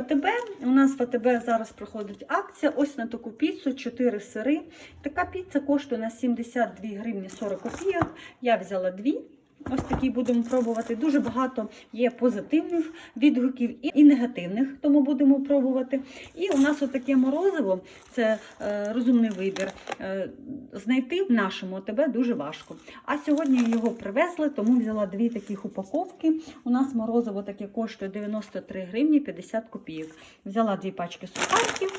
ВТБ. У нас в АТБ зараз проходить акція. Ось на таку піцу 4 сири. Така піца коштує на 72 гривні 40 копійок. Я взяла дві. Ось такі будемо пробувати. Дуже багато є позитивних відгуків і, негативних, тому будемо пробувати. І у нас отаке морозиво це е, розумний вибір. Е, знайти в нашому АТБ дуже важко. А сьогодні його привезли, тому взяла дві таких упаковки. У нас морозиво таке коштує 93 гривні 50 копійок. Взяла дві пачки сухариків,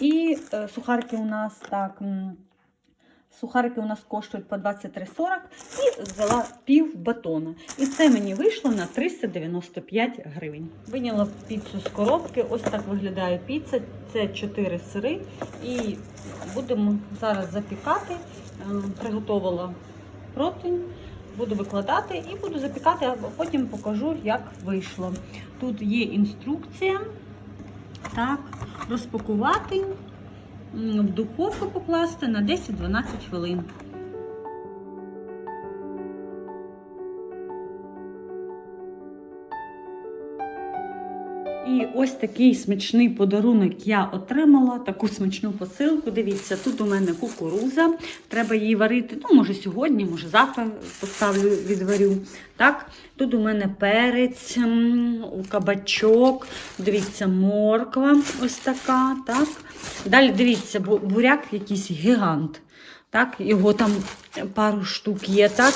і е, сухарики у нас так. Сухарики у нас коштують по 23,40 і взяла пів батона. І це мені вийшло на 395 гривень. Виняла піцу з коробки. Ось так виглядає піца. Це 4 сири. І будемо зараз запікати. Е, Приготувала противень. Буду викладати і буду запікати, а потім покажу, як вийшло. Тут є інструкція. Так, розпакувати в духовку покласти на 10-12 хвилин. І ось такий смачний подарунок я отримала, таку смачну посилку. Дивіться, тут у мене кукуруза. Треба її варити. Ну, може сьогодні, може завтра поставлю, відварю. Так, тут у мене перець, кабачок, дивіться, морква ось така. так. Далі дивіться, бу- буряк якийсь гігант. Так, його там пару штук є, так.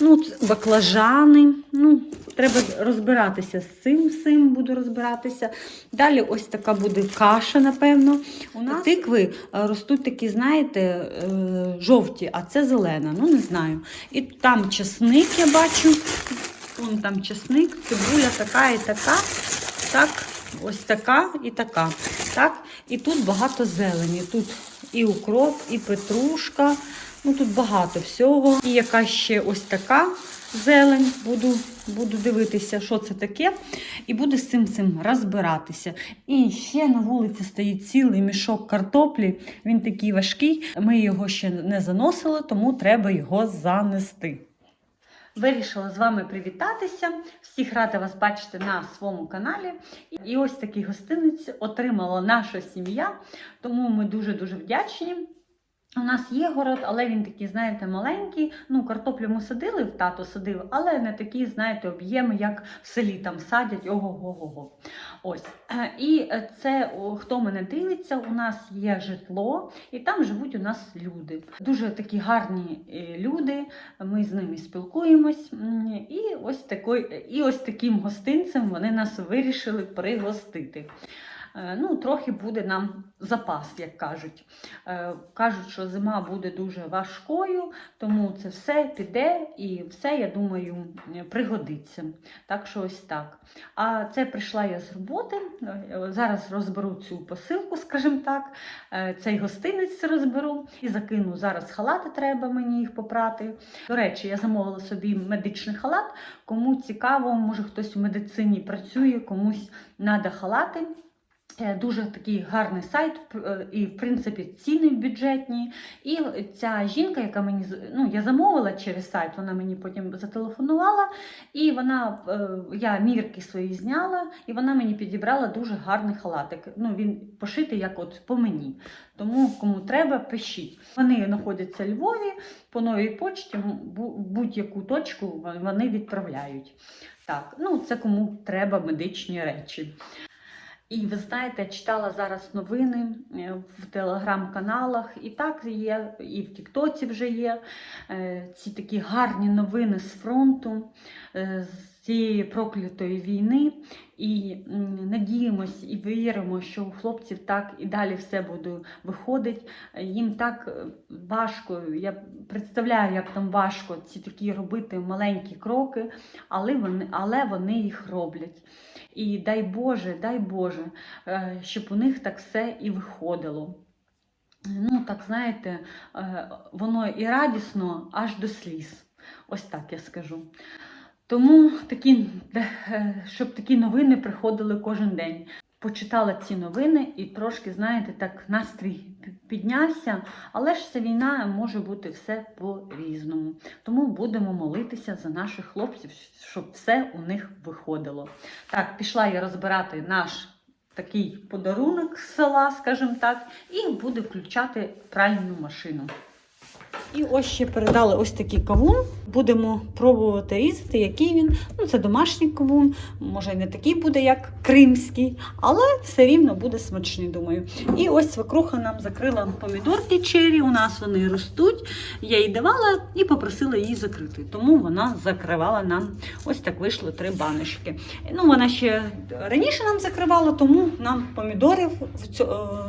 Ну, баклажани. Ну, треба розбиратися з цим всім, буду розбиратися. Далі ось така буде каша, напевно. У нас тикви е, ростуть такі, знаєте, е, жовті, а це зелена. Ну, не знаю. І там чесник я бачу. Вон там чесник, цибуля така і така. Так, ось така і така. Так, і тут багато зелені. Тут і укроп, і петрушка. Ну тут багато всього. І яка ще ось така зелень. Буду, буду дивитися, що це таке. І буду з цим цим розбиратися. І ще на вулиці стоїть цілий мішок картоплі. Він такий важкий. Ми його ще не заносили, тому треба його занести. Вирішила з вами привітатися. Всіх рада вас бачити на своєму каналі. І ось такий гостинець отримала наша сім'я, тому ми дуже-дуже вдячні. У нас є город, але він такий, знаєте, маленький. Ну, картоплю ми садили, в тато садив, але не такі, знаєте, об'єми, як в селі там садять. Ого-го-го. Ось. Е, І це, хто мене дивиться, у нас є житло, і там живуть у нас люди. Дуже такі гарні е, люди. Ми з ними спілкуємось. І ось, такий, і ось таким гостинцем вони нас вирішили пригостити. Е, Ну, трохи буде нам запас, як кажуть. Е, Кажуть, що зима буде дуже важкою, тому це все піде і все, я думаю, пригодиться. Так що ось так. А це прийшла я з роботи. Е, Зараз розберу цю посилку, скажімо так. Цей гостинець розберу і закину. Зараз халати треба мені їх попрати. До речі, я замовила собі медичний халат. Кому цікаво, може хтось в медицині працює, комусь треба халати. Е, Дуже такий гарний сайт, е, і, в принципі, ціни бюджетні. І ця жінка, яка мені ну, я замовила через сайт, вона мені потім зателефонувала, і вона, е, я мірки свої зняла, і вона мені підібрала дуже гарний халатик. Ну, він пошитий як от по мені. Тому кому треба, пишіть. Вони знаходяться в Львові, по новій почті, будь-яку точку вони відправляють. Так, ну це кому треба медичні речі. І ви знаєте, читала зараз новини е, в телеграм-каналах, і так є, і в Тіктоці вже є е, ці такі гарні новини з фронту, е, з цієї проклятої війни. І м, надіємось і віримо, що у хлопців так і далі все буде виходить. Їм так е, важко. Я представляю, як там важко ці такі робити маленькі кроки, але вони, але вони їх роблять. І дай Боже, дай Боже, е, щоб у них так все і виходило. Ну, так знаєте, е, воно і радісно аж до сліз. Ось так я скажу. Тому такі, е, щоб такі новини приходили кожен день. Почитала ці новини і трошки, знаєте, так настрій піднявся, але ж ця війна може бути все по-різному. Тому будемо молитися за наших хлопців, щоб все у них виходило. Так, пішла я розбирати наш такий подарунок з села, скажімо так, і буде включати пральну машину. І ось ще передали ось такий кавун. Будемо пробувати різати, який він. Ну, це домашній кавун, може не такий буде, як кримський, але все рівно буде смачний, думаю. І ось свекруха нам закрила помідорки чері. У нас вони ростуть. Я їй давала і попросила її закрити. Тому вона закривала нам. Ось так вийшло три баночки. Ну, вона ще раніше нам закривала, тому нам помідорів е,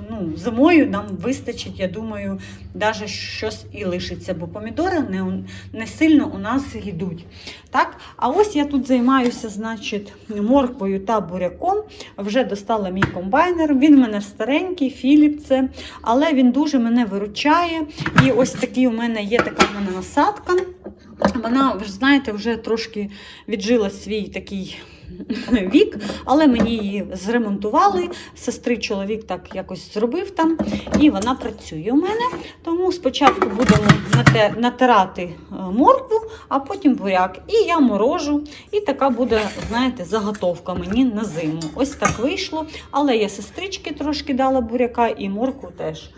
ну, зимою нам вистачить, я думаю, навіть щось і лишиться, бо помідори не, не сильно у нас йдуть. Так? А ось я тут займаюся, значить, морквою та буряком. Вже достала мій комбайнер. Він в мене старенький, Філіп це, але він дуже мене виручає. І ось такий у мене є така в мене насадка. Вона, ви ж знаєте, вже трошки віджила свій такий вік, але мені її зремонтували. Сестри чоловік так якось зробив там, і вона працює у мене. Тому спочатку будемо натирати е, моркву, а потім буряк. І я морожу. І така буде, знаєте, заготовка мені на зиму. Ось так вийшло. Але я сестрички трошки дала буряка і моркву теж.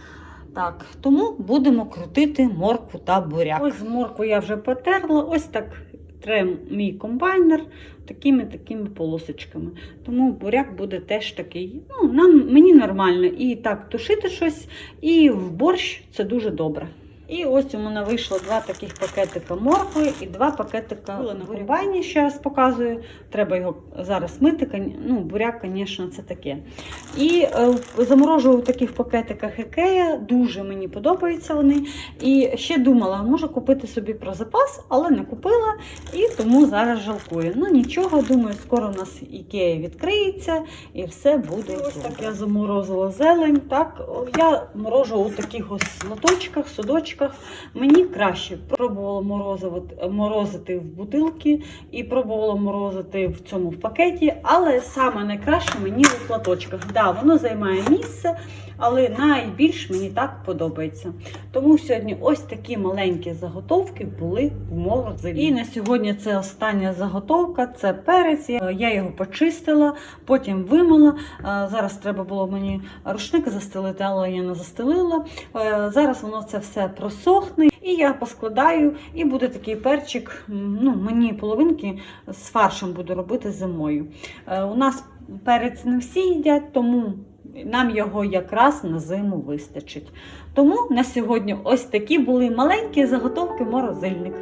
Так, тому будемо крутити моркву та буряк. Ось моркву я вже потерла, ось так трем мій комбайнер такими такими полосочками. Тому буряк буде теж такий. Ну, нам, мені нормально і так тушити щось, і в борщ це дуже добре. І ось у мене вийшло два таких пакетика моркви і два пакетика комбайні. Ще раз показую. Треба його зараз мити. Ну, буряк, звісно, це таке. І е, заморожую в таких пакетиках Ікея. Дуже мені подобаються вони. І ще думала, можу купити собі про запас, але не купила. І тому зараз жалкую. Ну нічого, думаю, скоро у нас Ікея відкриється і все буде. Ось так я заморозила зелень. Так, я морожу у таких ось лоточках, судочках. Мені краще пробувала морозити, в бутилки і пробувала морозити в цьому пакеті, але саме найкраще мені в лоточках. Да, воно займає місце, але найбільш мені так подобається. Тому сьогодні ось такі маленькі заготовки були в морозилі. І на сьогодні це остання заготовка, це перець. Я я його почистила, потім вимила. Е, Зараз треба було мені рушник застелити, але я не застелила. Е, Зараз воно це все просохне. І я поскладаю, і буде такий перчик. Ну, мені половинки з фаршем буду робити зимою. Е, У нас перець не всі їдять, тому нам його якраз на зиму вистачить. Тому на сьогодні ось такі були маленькі заготовки морозильник.